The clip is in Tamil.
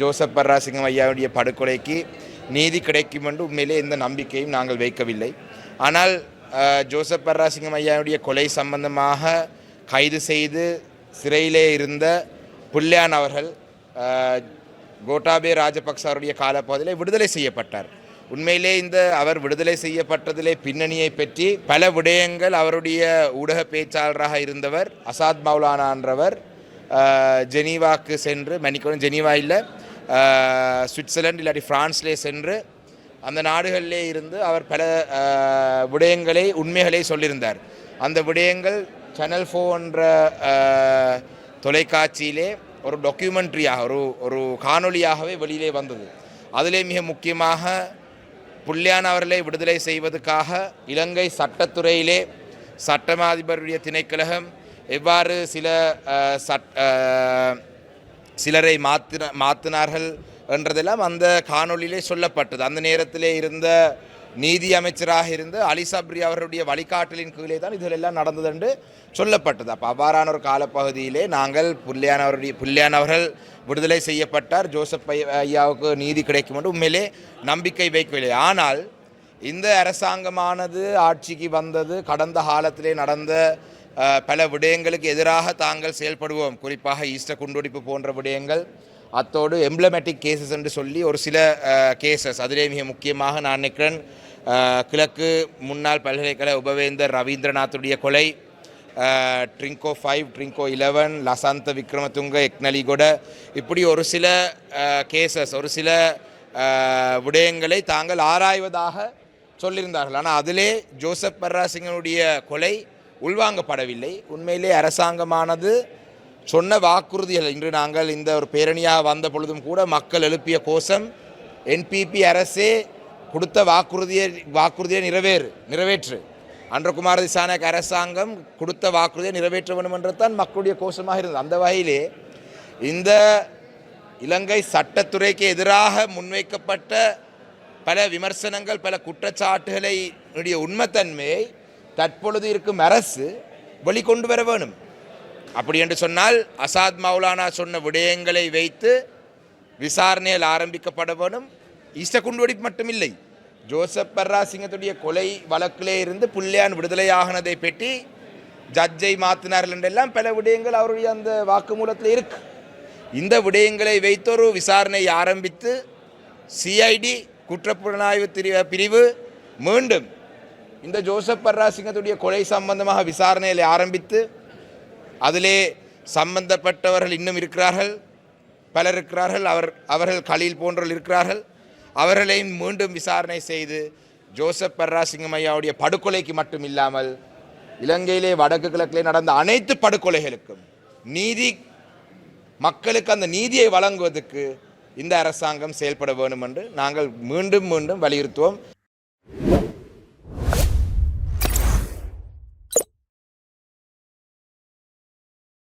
ஜோசப் பர்ராசிங்கம் ஐயாவுடைய படுகொலைக்கு நீதி கிடைக்கும் என்று உண்மையிலே எந்த நம்பிக்கையும் நாங்கள் வைக்கவில்லை. ஆனால் ஜோசப் பர்ராசிங்கம் ஐயாவுடைய கொலை சம்பந்தமாக கைது செய்து சிறையிலே இருந்த புல்லியான் அவர்கள் கோட்டாபே ராஜபக்ச அவருடைய காலப்பகுதியில் விடுதலை செய்யப்பட்டார். உண்மையிலே இந்த அவர் விடுதலை செய்யப்பட்டதிலே பின்னணியை பற்றி பல விடயங்கள் அவருடைய ஊடக பேச்சாளராக இருந்தவர் அசாத் மௌலானான்றவர் ஜெனீவாக்கு சென்று மன்னிக்கணும் ஜெனீவா இல்லை. சுவிட்சர்லாந்து இல்லாட்டி பிரான்ஸ்லே சென்று அந்த நாடுகளிலே இருந்து அவர் பல விடயங்களை உண்மைகளை சொல்லியிருந்தார். அந்த விடயங்கள் சேனல் ஃபோ என்ற தொலைக்காட்சியிலே ஒரு டாக்குமெண்ட்ரியாக ஒரு ஒரு காணொளியாகவே வெளியிலே வந்தது. அதிலே மிக முக்கியமாக புள்ளியான அவர்களை விடுதலை செய்வதற்காக இலங்கை சட்டத்துறையிலே சட்டமாதிபருடைய திணைக்கழகம் எவ்வாறு சில சட் சிலரை மாத்தின மாற்றினார்கள் என்றதெல்லாம் அந்த காணொளியிலே சொல்லப்பட்டது. அந்த நேரத்திலே இருந்த நீதி அமைச்சராக இருந்த அலி சப்ரி அவருடைய வழிகாட்டலின் கீழே தான் இதிலெல்லாம் நடந்தது என்று சொல்லப்பட்டது. அப்போ அவ்வாறான ஒரு காலப்பகுதியிலே நாங்கள் புல்லியானவருடைய புல்லியானவர்கள் விடுதலை செய்யப்பட்டார். ஜோசப் ஐயாவுக்கு நீதி கிடைக்கும் என்று உண்மையிலே நம்பிக்கை வைக்கவில்லை. ஆனால் இந்த அரசாங்கமானது ஆட்சிக்கு வந்தது கடந்த காலத்திலே நடந்த பல விடயங்களுக்கு எதிராக தாங்கள் செயல்படுவோம். குறிப்பாக ஈஸ்டர் குண்டுடிப்பு போன்ற விடயங்கள். அத்தோடு எம்ப்ளமேட்டிக் கேசஸ் என்று சொல்லி ஒரு சில கேசஸ் அதிலே மிக முக்கியமாக நான் நினைக்கிறேன் கிழக்கு முன்னாள் பல்கலைக்கழக உபவேந்தர் ரவீந்திரநாத்துடைய கொலை ட்ரிங்கோ ஃபைவ் ட்ரிங்கோ இலவன் லசாந்த விக்ரமதுங்க எக்னலிகொட. இப்படி ஒரு சில கேசஸ் ஒரு சில விடயங்களை தாங்கள் ஆராய்வதாக சொல்லியிருந்தார்கள். ஆனால் அதிலே ஜோசப் பர்ராசிங்கனுடைய கொலை உள்வாங்கப்படவில்லை. உண்மையிலே அரசாங்கமானது சொன்ன வாக்குறுதிகள் இன்று நாங்கள் இந்த ஒரு பேரணியாக வந்த பொழுதும் கூட மக்கள் எழுப்பிய கோஷம் என்பிபி அரசே கொடுத்த வாக்குறுதியை வாக்குறுதியை நிறைவேறு நிறைவேற்று. அன்றகுமார திசானக் அரசாங்கம் கொடுத்த வாக்குறுதியை நிறைவேற்ற வேண்டும் என்றுதான் மக்களுடைய கோஷமாக இருந்தது. அந்த வகையிலே இந்த இலங்கை சட்டத்துறைக்கு எதிராக முன்வைக்கப்பட்ட பல விமர்சனங்கள் பல குற்றச்சாட்டுகளை உண்மைத்தன்மையை தற்பொழுது இருக்கும் அரசு வெளிக்கொண்டு வர வேணும். அப்படி என்று சொன்னால் அசாத் மௌலானா சொன்ன விடயங்களை வைத்து விசாரணையில் ஆரம்பிக்கப்பட வேணும். ஈஸ்ட குண்டுவெடிப்பு மட்டுமில்லை. ஜோசப் பர்ராசிங்கத்துடைய கொலை வழக்கிலே இருந்து புல்லியான் விடுதலையாகினதை பெட்டி ஜட்ஜை மாற்றினார்கள் என்றெல்லாம் பல விடயங்கள் அவருடைய அந்த வாக்குமூலத்தில் இருக்கு. இந்த விடயங்களை வைத்தொரு விசாரணை ஆரம்பித்து சிஐடி குற்றப்புலனாய்வு திரி- பிரிவு மீண்டும் இந்த ஜோசப் பர்ராசிங்கத்துடைய கொலை சம்பந்தமாக விசாரணைகளை ஆரம்பித்து அதிலே சம்பந்தப்பட்டவர்கள் இன்னும் இருக்கிறார்கள் பலர் இருக்கிறார்கள் அவர் அவர்கள் கலில் போன்றவர்கள் இருக்கிறார்கள் அவர்களையும் மீண்டும் விசாரணை செய்து ஜோசப் பர்ராசிங்கம் ஐயாவுடைய படுகொலைக்கு மட்டும் இல்லாமல் இலங்கையிலே வடக்கு கிழக்கிலே நடந்த அனைத்து படுகொலைகளுக்கும் நீதி மக்களுக்கு அந்த நீதியை வழங்குவதற்கு இந்த அரசாங்கம் செயல்பட வேண்டும் என்று நாங்கள் மீண்டும் மீண்டும் வலியுறுத்துவோம்